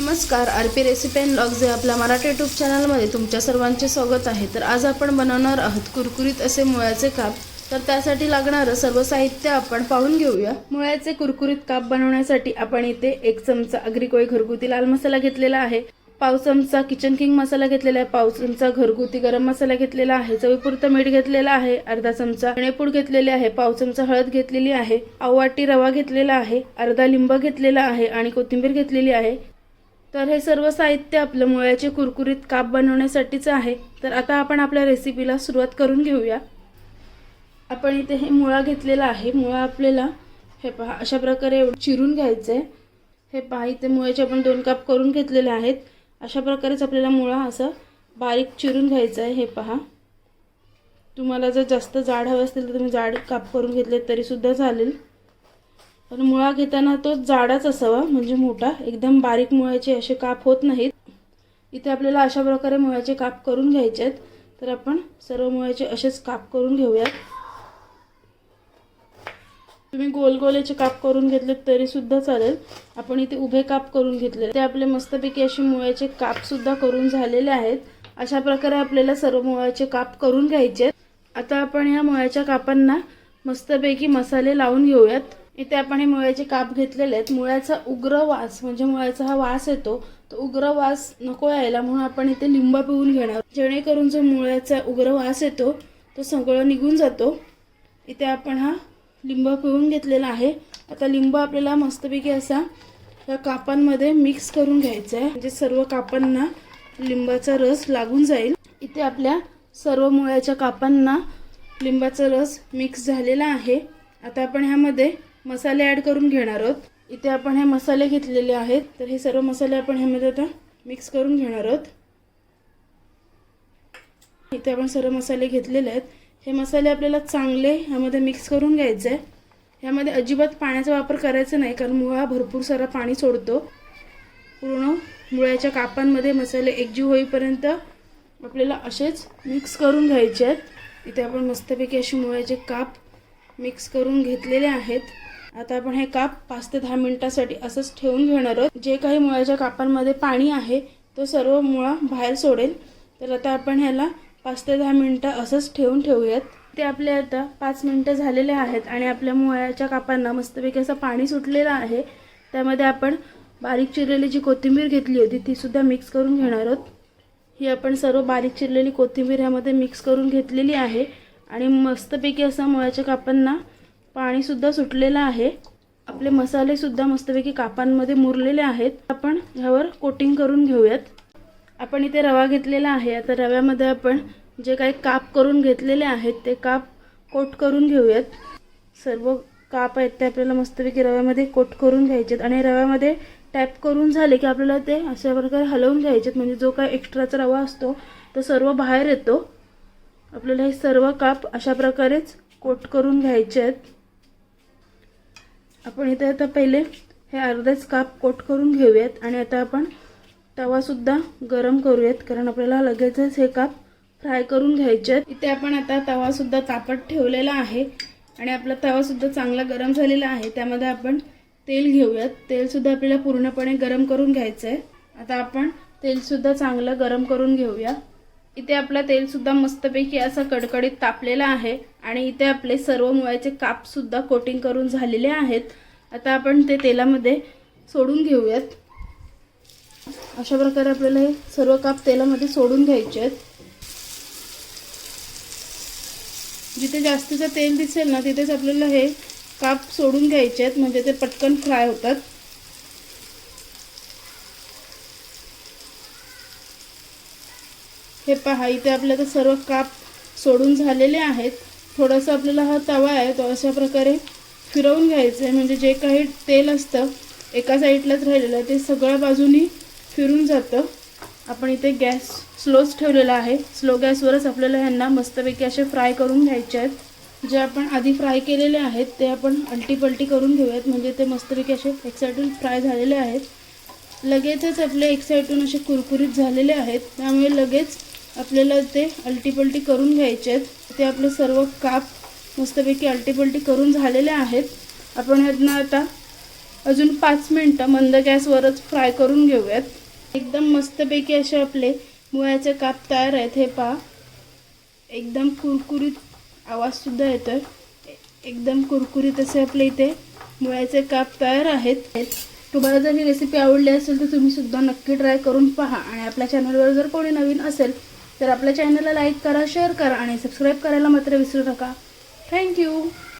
नमस्कार R P recipe and blogs या आपल्या मराठी यूट्यूब चॅनलमध्ये तुमच्या सर्वांचे स्वागत आहे. तर आज आपण बनवणार आहोत कुरकुरीत असे मुळ्याचे काप. तर त्यासाठी लागणारं सर्व साहित्य आपण पाहून घेऊया. मुळ्याचे कुरकुरीत काप बनवण्यासाठी आपण इथे एक चमचा अग्रिकोळी घरगुती लाल मसाला घेतलेला आहे. पाव चमचा किचन किंग मसाला घेतलेला आहे. पाव चमचा घरगुती गरम मसाला घेतलेला आहे. चवीपुरतं मीठ घेतलेला आहे. अर्धा चमचा धणेपूड घेतलेले आहे. पाव चमचा हळद घेतलेली आहे. पाव वाटी रवा घेतलेला आहे. अर्धा लिंब घेतलेला आहे आणि कोथिंबीर घेतलेली आहे. तर हे सर्व साहित्य आपलं मुळ्याचे कुरकुरीत काप बनवण्यासाठीच आहे. तर आता आपण आपल्या रेसिपीला सुरुवात करून घेऊया. आपण इथे हे मुळा घेतलेला आहे. मुळा आपल्याला हे पहा अशा प्रकारे एवढं चिरून घ्यायचं आहे हे पहा इथे मुळ्याचे आपण दोन काप करून घेतलेले आहेत. अशा प्रकारेच आपल्याला मुळा असं बारीक चिरून घ्यायचं आहे हे पहा. तुम्हाला जर जास्त जाड हवं असेल तर तुम्ही जाड काप करून घेतले तरीसुद्धा चालेल. पण मुळा घेताना तो जाडाच असावा म्हणजे मोठा. एकदम बारीक मुळ्याचे असे काप होत नाहीत. इथे आपल्याला अशा प्रकारे मुळ्याचे काप करून घ्यायचे आहेत. तर आपण सर्व मुळ्याचे असेच काप करून घेऊयात. तुम्ही गोल गोल्याचे काप करून घेतले तरी सुद्धा चालेल. आपण इथे उभे काप करून घेतले ते आपले मस्तपैकी असे मुळ्याचे काप सुद्धा करून झालेले आहेत. अशा प्रकारे आपल्याला सर्व मुळ्याचे काप करून घ्यायचे आता आपण या मुळ्याच्या कापांना मस्तपैकी मसाले लावून घेऊयात. इथे आपण हे मुळ्याचे काप घेतलेले आहेत. मुळ्याचा उग्र वास म्हणजे मुळ्याचा हा वास येतो तो उग्र वास नको यायला म्हणून आपण इथे लिंब पिळून घेणार जेणेकरून जो मुळ्याचा उग्र वास येतो तो सगळं निघून जातो. इथे आपण हा लिंब पिळून घेतलेला आहे. आता लिंब आपल्याला मस्तपैकी असा या कापांमध्ये मिक्स करून घ्यायचा आहे. म्हणजे सर्व कापांना लिंबाचा रस लागून जाईल. इथे आपल्या सर्व मुळ्याच्या कापांना लिंबाचा रस मिक्स झालेला आहे. आता आपण ह्यामध्ये मसाले ॲड करून घेणार आहोत. इथे आपण हे मसाले घेतलेले आहेत. तर हे सर्व मसाले आपण ह्यामध्ये आता मिक्स करून घेणार आहोत. इथे आपण सर्व मसाले घेतलेले आहेत. हे मसाले आपल्याला चांगले ह्यामध्ये मिक्स करून घ्यायचे आहे. ह्यामध्ये अजिबात पाण्याचा वापर करायचा नाही कारण मुळा भरपूर सारा पाणी सोडतो. पूर्ण मुळ्याच्या कापांमध्ये मसाले एकजीव होईपर्यंत आपल्याला असेच मिक्स करून घ्यायचे आहेत. इथे आपण मस्तपैकी अशी मुळ्याचे काप मिक्स करून घेतलेले आहेत. आता आपण हे काप पाच ते दहा मिनिटासाठी असंच ठेवून घेणार आहोत. जे काही मुळाच्या कापांमध्ये पाणी आहे तो सर्व मुळा बाहेर सोडेल. तर आता आपण ह्याला पाच ते दहा मिनटं असंच ठेवून ठेवूयात. ते आपले आता पाच मिनटं झालेले आहेत आणि आपल्या मुळ्याच्या कापांना मस्तपैकी असं पाणी सुटलेलं आहे. त्यामध्ये आपण बारीक चिरलेली जी कोथिंबीर घेतली होती ती सुद्धा मिक्स करून घेणार आहोत. ही आपण सर्व बारीक चिरलेली कोथिंबीर ह्यामध्ये मिक्स करून घेतलेली आहे. आणि मस्तपैकी असं मुळ्याच्या कापांना पाणीसुद्धा सुटलेलं आहे. आपले मसालेसुद्धा मस्तपैकी कापांमध्ये मुरलेले आहेत. आपण ह्यावर कोटिंग करून घेऊयात. आपण इथे रवा घेतलेला आहे. आता रव्यामध्ये आपण जे काही काप करून घेतलेले आहेत ते काप कोट करून घेऊयात. सर्व काप आहेत ते आपल्याला मस्तपैकी रव्यामध्ये कोट करून घ्यायचेत आणि रव्यामध्ये टॅप करून झाले की आपल्याला ते अशा प्रकारे हलवून घ्यायचेत. म्हणजे जो काय एक्स्ट्राचा रवा असतो तो सर्व बाहेर येतो. आपल्याला हे सर्व काप अशा प्रकारेच कोट करून घ्यायचे आहेत आपण इथे आता पहिले हे अर्धेच काप कोट करून घेऊयात आणि आता आपण तवासुद्धा गरम करूयात कारण आपल्याला लगेचच हे काप फ्राय करून घ्यायचे आहेत. इथे आपण आता तवासुद्धा तापत ठेवलेला आहे आणि आपला तवासुद्धा चांगला गरम झालेला आहे. त्यामध्ये आपण तेल घेऊयात. तेलसुद्धा आपल्याला पूर्णपणे गरम करून घ्यायचं आहे आता आपण तेलसुद्धा चांगलं गरम करून घेऊया. इथे आपलं तेलसुद्धा मस्तपैकी असा कडकडीत तापलेला आहे आणि इथे आपले सर्व मुळ्याचे कापसुद्धा कोटिंग करून झालेले आहेत. आता आपण ते तेलामध्ये सोडून घेऊयात. अशा प्रकारे आपल्याला हे सर्व काप तेलामध्ये सोडून घ्यायचे आहेत. जिथे जास्तीचं तेल दिसेल ना तिथेच आपल्याला हे काप सोडून घ्यायचे आहेत. म्हणजे ते पटकन फ्राय होतात. हे पहा इथे आपल्या तर सर्व काप सोडून झालेले आहेत. थोडंसं आपल्याला हा तवा आहे तो अशा प्रकारे फिरवून घ्यायचं आहे म्हणजे जे काही तेल असतं एका साईडलाच राहिलेलं ते सगळ्या बाजूनी फिरून जातं. आपण इथे गॅस स्लोच ठेवलेला आहे. स्लो गॅसवरच आपल्याला ह्यांना मस्तपैकी असे फ्राय करून घ्यायचे आहेत. जे आपण आधी फ्राय केलेले आहेत ते आपण अलटीपलटी करून घेऊयात. म्हणजे ते मस्तपैकी असे एक साईडून फ्राय झालेले आहेत. लगेचच आपले एक साईडून असे कुरकुरीत झालेले आहेत. त्यामुळे लगेच आपल्याला ते अलटीपलटी करून घ्यायचे आहेत. ते आपले सर्व काप मस्तपैकी अलटीपलटी करून झालेले आहेत. आपण ह्यांना आता अजून पाच मिनटं मंद गॅसवरच फ्राय करून घेऊयात. एकदम मस्तपैकी असे आपले मुळ्याचे काप तयार आहेत. हे पहा. एकदम कुरकुरीत आवाजसुद्धा येतो आहे एकदम कुरकुरीत असे आपले इथे मुळ्याचे काप तयार आहेत. तुम्हाला जर ही रेसिपी आवडली असेल तर तुम्ही सुद्धा नक्की ट्राय करून पहा. आणि आपल्या चॅनलवर जर कोणी नवीन असेल तर आपल्या चॅनलला लाईक करा शेअर करा आणि सबस्क्राईब करायला मात्र विसरू नका. थँक्यू